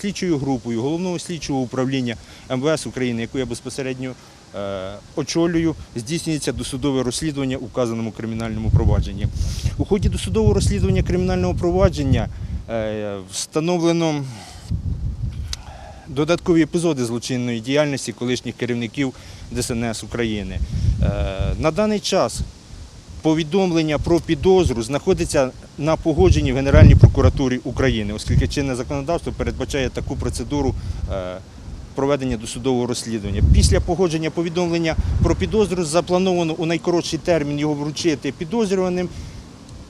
Слідчою групою головного слідчого управління МВС України, яку я безпосередньо е, очолюю, здійснюється досудове розслідування у вказаному кримінальному провадженні. У ході досудового розслідування кримінального провадження е, встановлено додаткові епізоди злочинної діяльності колишніх керівників ДСНС України. Е, На даний час повідомлення про підозру знаходиться на погодженні в Генеральній прокуратурі України, оскільки чинне законодавство передбачає таку процедуру е, проведення досудового розслідування. Після погодження повідомлення про підозру заплановано у найкоротший термін його вручити підозрюваним.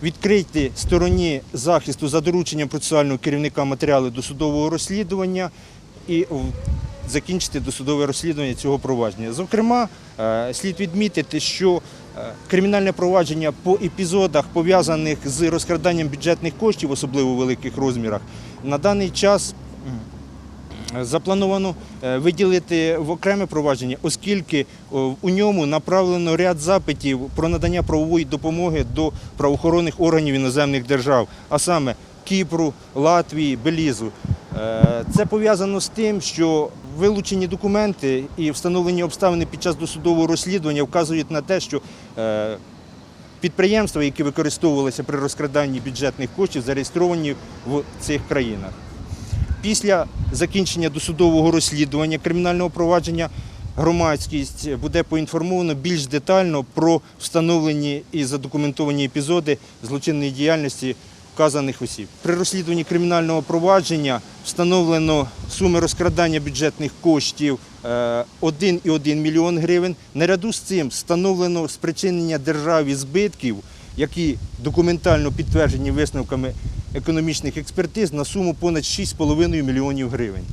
Відкрити стороні захисту за дорученням процесуального керівника матеріали досудового розслідування і закінчити досудове розслідування цього провадження. Зокрема, е, слід відмітити, що кримінальне провадження по епізодах, пов'язаних з розкраданням бюджетних коштів, особливо у великих розмірах, на даний час заплановано е, виділити в окреме провадження, оскільки у ньому направлено ряд запитів про надання правової допомоги до правоохоронних органів іноземних держав, а саме Кіпру, Латвії, Белізу. Е, Це пов'язано з тим, що вилучені документи і встановлені обставини під час досудового розслідування вказують на те, що е, підприємства, які використовувалися при розкраданні бюджетних коштів, зареєстровані в цих країнах. Після закінчення досудового розслідування кримінального провадження громадськість буде поінформовано більш детально про встановлені і задокументовані епізоди злочинної діяльності вказаних осіб. При розслідуванні кримінального провадження встановлено суми розкрадання бюджетних коштів е, 1,1 мільйон гривень. Наряду з цим встановлено спричинення державі збитків, які документально підтверджені висновками економічних експертиз на суму понад 6,5 мільйонів гривень.